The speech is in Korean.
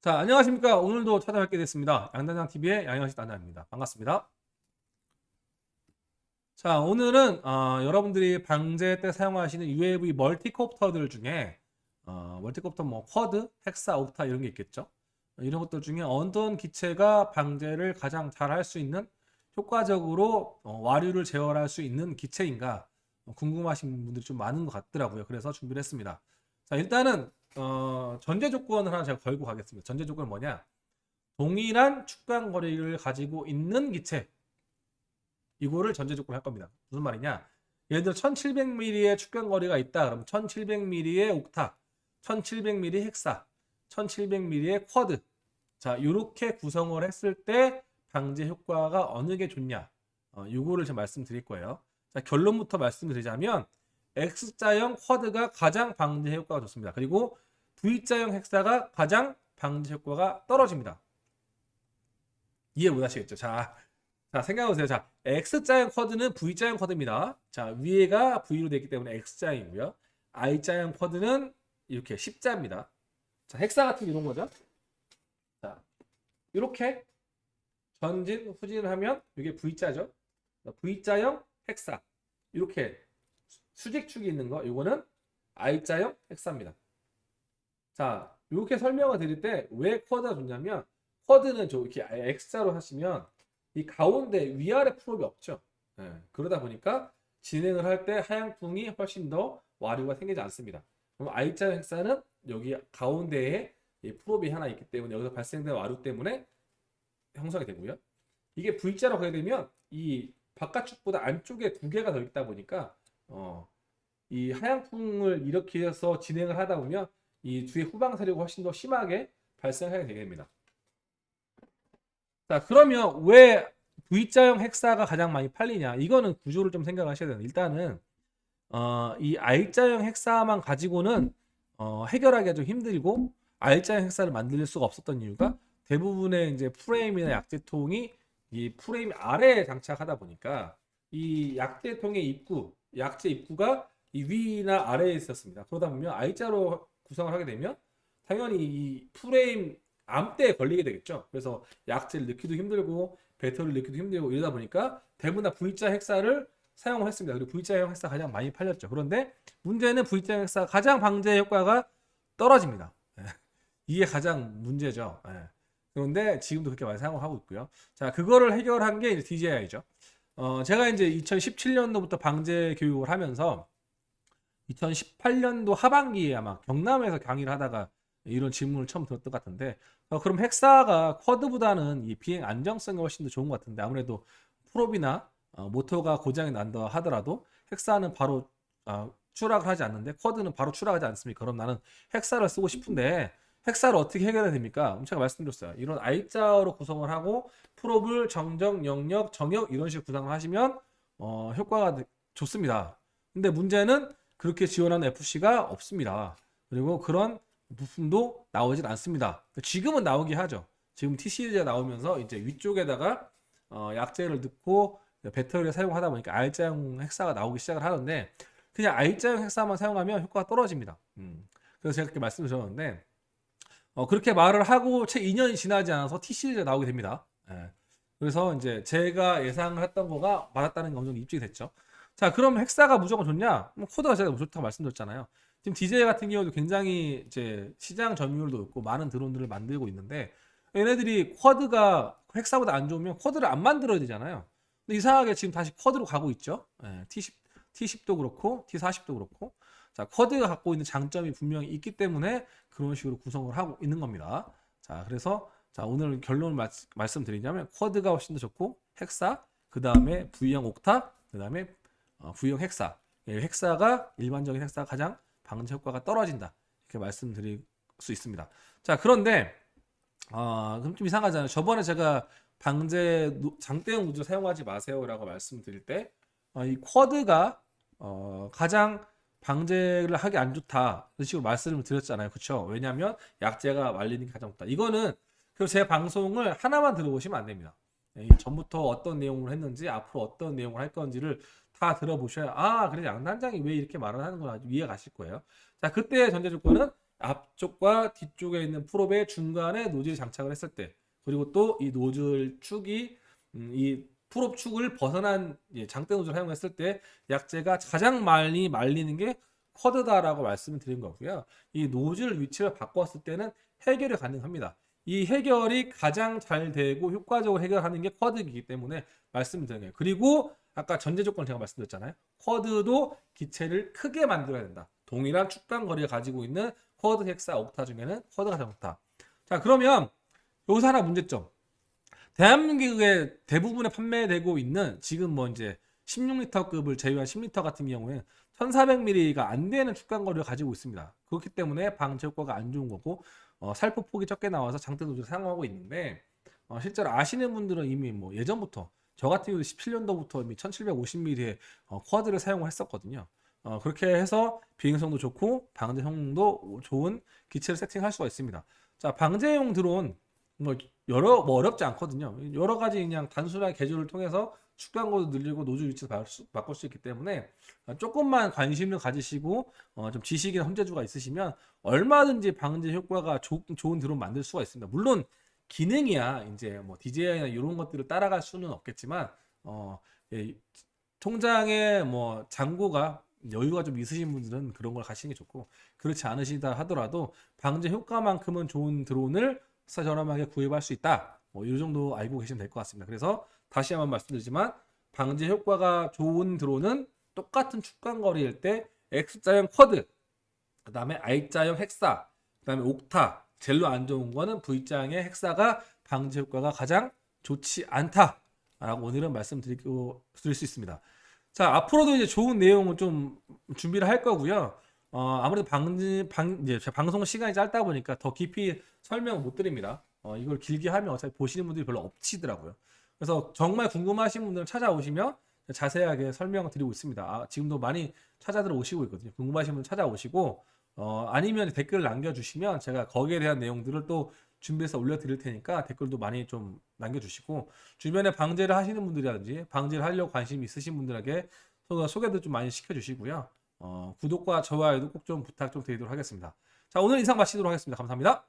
자, 안녕하십니까. 오늘도 찾아뵙게 됐습니다. 양단장 TV의 양현식 단장입니다. 반갑습니다. 자, 오늘은 어, 여러분들이 방제 때 사용하시는 UAV 멀티콥터들 중에 어, 멀티콥터 뭐 쿼드, 헥사, 옥타 이런 게 있겠죠. 이런 것들 중에 어떤 기체가 방제를 가장 잘 할 수 있는 효과적으로 어, 와류를 제어할 수 있는 기체인가 어, 궁금하신 분들이 좀 많은 것 같더라고요. 그래서 준비를 했습니다. 자, 일단은 어, 전제 조건을 하나 제가 걸고 가겠습니다. 전제 조건은 뭐냐? 동일한 축간 거리를 가지고 있는 기체. 이거를 전제 조건을 할 겁니다. 무슨 말이냐? 예를 들어 1700mm의 축간 거리가 있다. 그럼 1700mm의 옥타, 1700mm 헥사, 1700mm의 쿼드. 자, 이렇게 구성을 했을 때 방제 효과가 어느 게 좋냐? 어, 요거를 제가 말씀드릴 거예요. 자, 결론부터 말씀드리자면 X자형 쿼드가 가장 방제 효과가 좋습니다. 그리고 V자형 헥사가 가장 방제 효과가 떨어집니다. 이해 못 하시겠죠? 자, 자 생각해보세요. 자, X자형 쿼드는 V자형 쿼드입니다. 자, 위에가 V로 되기 때문에 X자형이고요. I자형 쿼드는 이렇게 10자입니다. 자, 헥사 같은 게 이런 거죠. 자, 이렇게 전진, 후진을 하면 이게 V자죠. V자형 헥사. 이렇게 수직축이 있는 거, 요거는 I자형 헥사입니다. 자, 이렇게 설명을 드릴 때 왜 쿼드가 좋냐면 쿼드는 저 이렇게 X자로 하시면 이 가운데 위아래 프롭이 없죠. 예, 그러다 보니까 진행을 할 때 하향풍이 훨씬 더 와류가 생기지 않습니다. 그럼 I자형 헥사는 여기 가운데에 이 프롭이 하나 있기 때문에 여기서 발생된 와류 때문에 형성이 되고요. 이게 V자로 가게 되면 이 바깥쪽보다 안쪽에 두 개가 더 있다 보니까 어, 이 하향풍을 일으켜서 진행을 하다 보면 이 뒤에 후방 세력이 훨씬 더 심하게 발생하게 됩니다. 자, 그러면 왜 V자형 헥사가 가장 많이 팔리냐? 이거는 구조를 좀 생각하셔야 돼요. 일단은 어, 이 R자형 헥사만 가지고는 어, 해결하기가 좀 힘들고 R자형 헥사를 만들 수가 없었던 이유가 대부분의 이제 프레임이나 약제통이 이 프레임 아래에 장착하다 보니까 이 약제통의 입구, 약제 입구가 이 위나 아래에 있었습니다. 그러다 보면 I자로 구성을 하게 되면 당연히 이 프레임 암대에 걸리게 되겠죠. 그래서 약제를 넣기도 힘들고 배터리를 넣기도 힘들고 이러다 보니까 대부분 다 V자 헥사를 사용을 했습니다. 그리고 V자형 헥사 가장 많이 팔렸죠. 그런데 문제는 V자형 헥사 가장 방제 효과가 떨어집니다. 예. 이게 가장 문제죠. 예. 그런데 지금도 그렇게 많이 사용을 하고 있고요. 자, 그거를 해결한 게 이제 DJI죠. 어, 제가 이제 2017년도부터 방제 교육을 하면서 2018년도 하반기에 아마 경남에서 강의를 하다가 이런 질문을 처음 들었던 것 같은데 어, 그럼 헥사가 쿼드보다는 이 비행 안정성이 훨씬 더 좋은 것 같은데 아무래도 프롭이나 어, 모터가 고장이 난다 하더라도 헥사는 바로 어, 추락을 하지 않는데 쿼드는 바로 추락하지 않습니까? 그럼 나는 헥사를 쓰고 싶은데 헥사를 어떻게 해결해야 됩니까? 제가 말씀드렸어요. 이런 I자로 구성을 하고 프롭을 정정, 영역, 정역 이런 식으로 구성을 하시면 어, 효과가 좋습니다. 근데 문제는 그렇게 지원하는 FC가 없습니다. 그리고 그런 부품도 나오진 않습니다. 지금은 나오게 하죠. 지금 T 시리즈가 나오면서 이제 위쪽에다가 어, 약재를 넣고 배터리를 사용하다 보니까 R자형 헥사가 나오기 시작을 하는데 그냥 R자형 헥사만 사용하면 효과가 떨어집니다. 음. 그래서 제가 그렇게 말씀을 드렸는데 어, 그렇게 말을 하고 채 2년이 지나지 않아서 T 시리즈가 나오게 됩니다. 예. 그래서 이제 제가 예상을 했던 거가 맞았다는 게 어느 정도 입증이 됐죠. 자, 그럼 헥사가 무조건 좋냐? 뭐 코드가 제가 좋다고 말씀드렸잖아요. 지금 DJ 같은 경우도 굉장히 이제 시장 점유율도 높고 많은 드론들을 만들고 있는데 얘네들이 쿼드가 헥사보다 안 좋으면 쿼드를 안 만들어야 되잖아요. 근데 이상하게 지금 다시 쿼드로 가고 있죠. 예, T10, T10도 그렇고 T40도 그렇고 자, 쿼드가 갖고 있는 장점이 분명히 있기 때문에 그런 식으로 구성을 하고 있는 겁니다. 자, 그래서 자, 오늘 결론을 마, 말씀드리자면 쿼드가 훨씬 더 좋고 헥사, 그 다음에 V형 옥타, 그 다음에 어, V형 헥사. 예, 헥사가 일반적인 헥사가 가장 방제 효과가 떨어진다. 이렇게 말씀드릴 수 있습니다. 자, 그런데 어, 그럼 좀 이상하잖아요. 저번에 제가 방제 노- 장대형 우주 사용하지 마세요라고 말씀드릴 때, 어, 이 쿼드가 어, 가장 방제를 하기 안 좋다. 이런 식으로 말씀을 드렸잖아요. 그렇죠? 왜냐하면 약제가 말리는 게 가장 좋다. 이거는 제 방송을 하나만 들어보시면 안 됩니다. 예, 이 전부터 어떤 내용을 했는지 앞으로 어떤 내용을 할 건지를 다 들어보셔야 아 그래 양단장이 왜 이렇게 말을 하는구나 이해가 가실 거예요. 자 그때 전제 조건은 앞쪽과 뒤쪽에 있는 프롭의 중간에 노즐 장착을 했을 때 그리고 또 이 노즐 축이 음, 이 프롭 축을 벗어난 예, 장대 노즐을 사용했을 때 약재가 가장 많이 말리는 게 쿼드다라고 말씀을 드린 거고요. 이 노즐 위치를 바꿨을 때는 해결이 가능합니다. 이 해결이 가장 잘 되고 효과적으로 해결하는 게 쿼드이기 때문에 말씀드린 거예요. 그리고 아까 전제 조건 제가 말씀드렸잖아요. 쿼드도 기체를 크게 만들어야 된다. 동일한 축단 거리를 가지고 있는 쿼드 헥사 옥타 중에는 쿼드가 더 좋다. 자 그러면 여기서 하나 문제점. 대한민국에 대부분에 판매되고 있는 지금 뭐 이제 16리터급을 제외한 10리터 같은 경우에 1400ml가 안 되는 축간 거리를 가지고 있습니다. 그렇기 때문에 방제 효과가 안 좋은 거고 어, 살포 폭이 적게 나와서 장대 도주를 사용하고 있는데 어, 실제로 아시는 분들은 이미 뭐 예전부터 저 같은 경우 17년도부터 이미 1750ml의 어, 쿼드를 사용을 했었거든요. 어, 그렇게 해서 비행성도 좋고 방제 성능도 좋은 기체를 세팅할 수가 있습니다. 자, 방제용 드론 뭐 여러 뭐 어렵지 않거든요. 여러 가지 그냥 단순한 개조를 통해서 축간고도 늘리고 노즐 위치도 바꿀 수, 있기 때문에 어, 조금만 관심을 가지시고 어, 좀 지식이나 혼재주가 있으시면 얼마든지 방제 효과가 좋- 좋은 드론 만들 수가 있습니다. 물론 기능이야 이제 뭐 DJI나 이런 것들을 따라갈 수는 없겠지만 어, 예, 통장에 뭐 잔고가 여유가 좀 있으신 분들은 그런 걸 가시는 게 좋고 그렇지 않으시다 하더라도 방제 효과만큼은 좋은 드론을 싸 저렴하게 구입할 수 있다. 뭐 이 정도 알고 계시면 될 것 같습니다. 그래서 다시 한번 말씀드리지만 방제 효과가 좋은 드론은 똑같은 축간 거리일 때 X자형 쿼드, 그 다음에 I자형 헥사, 그 다음에 옥타, 젤로 안 좋은 거는 V자형의 헥사가 방제 효과가 가장 좋지 않다라고 오늘은 말씀드리고 드릴 수 있습니다. 자 앞으로도 이제 좋은 내용을 좀 준비를 할 거고요. 어, 아무래도 방, 방, 이제 제 방송 시간이 짧다 보니까 더 깊이 설명을 못 드립니다. 어, 이걸 길게 하면 어차피 보시는 분들이 별로 없치더라고요. 그래서 정말 궁금하신 분들은 찾아오시면 자세하게 설명을 드리고 있습니다. 아, 지금도 많이 찾아들어 오시고 있거든요. 궁금하신 분은 찾아오시고, 어, 아니면 댓글 남겨주시면 제가 거기에 대한 내용들을 또 준비해서 올려드릴 테니까 댓글도 많이 좀 남겨주시고, 주변에 방제를 하시는 분들이라든지, 방제를 하려고 관심 있으신 분들에게 소- 소개도 좀 많이 시켜주시고요. 어, 구독과 좋아요도 꼭 좀 부탁 좀 드리도록 하겠습니다. 자, 오늘 인상 마치도록 하겠습니다. 감사합니다.